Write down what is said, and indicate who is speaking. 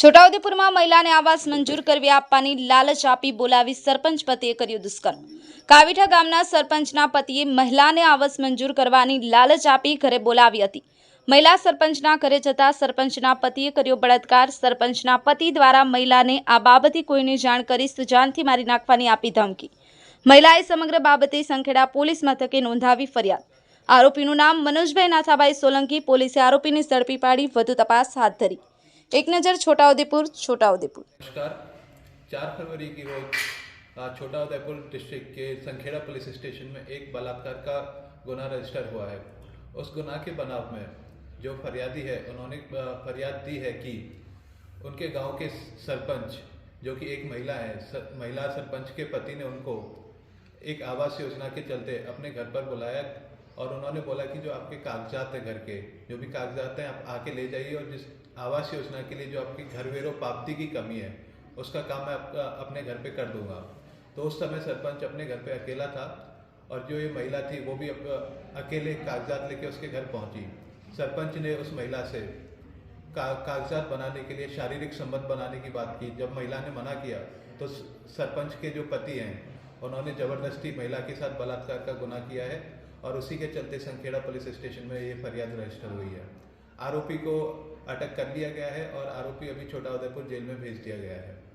Speaker 1: છોટાઉદેપુરમાં મહિલાને આવાસ મંજૂર કરવી આપવાની લાલચ આપી બોલાવી સરપંચ પતિએ કર્યું દુષ્કર્મ. કાવીઠા ગામના સરપંચના પતિએ મહિલાને આવાસ મંજૂર કરવાની લાલચ આપી ઘરે બોલાવી હતી. મહિલા સરપંચના ઘરે જતા સરપંચના પતિએ કર્યો બળાત્કાર. સરપંચના પતિ દ્વારા મહિલાને આ બાબતે કોઈને જાણ કરી સુજાનથી મારી નાખવાની આપી ધમકી. મહિલાએ સમગ્ર બાબતે સંખેડા પોલીસ મથકે નોંધાવી ફરિયાદ. આરોપીનું નામ મનોજભાઈ નાથાભાઈ સોલંકી પોલીસે આરોપીને ઝડપી પાડી વધુ તપાસ હાથ ધરી. एक नज़र छोटा उदयपुर छोटा उदयपुर।
Speaker 2: नमस्कार। चार फरवरी की रोज छोटा उदयपुर डिस्ट्रिक्ट के संखेड़ा पुलिस स्टेशन में एक बलात्कार का गुना रजिस्टर हुआ है। उस गुना के बनाव में जो फरियादी है उन्होंने फरियाद दी है कि उनके गाँव के सरपंच जो कि एक महिला है सर, महिला सरपंच के पति ने उनको एक आवास योजना के चलते अपने घर पर बुलाया और उन्होंने बोला कि जो आपके कागजात है घर के जो भी कागजात हैं आप आके ले जाइए और जिस आवास योजना के लिए जो आपकी घर वेरो प्राप्ति की कमी है उसका काम मैं आपका अपने घर पे कर दूँगा। तो उस समय सरपंच अपने घर पे अकेला था और जो ये महिला थी वो भी अकेले कागजात लेके उसके घर पहुँची। सरपंच ने उस महिला से का, कागजात बनाने के लिए शारीरिक संबंध बनाने की बात की। जब महिला ने मना किया तो सरपंच के जो पति हैं उन्होंने ज़बरदस्ती महिला के साथ बलात्कार का गुनाह किया है। और उसी के चलते संखेड़ा पुलिस स्टेशन में ये फरियाद रजिस्टर हुई है। आरोपी को अटक कर लिया गया है और आरोपी अभी छोटा उदयपुर जेल में भेज दिया गया है।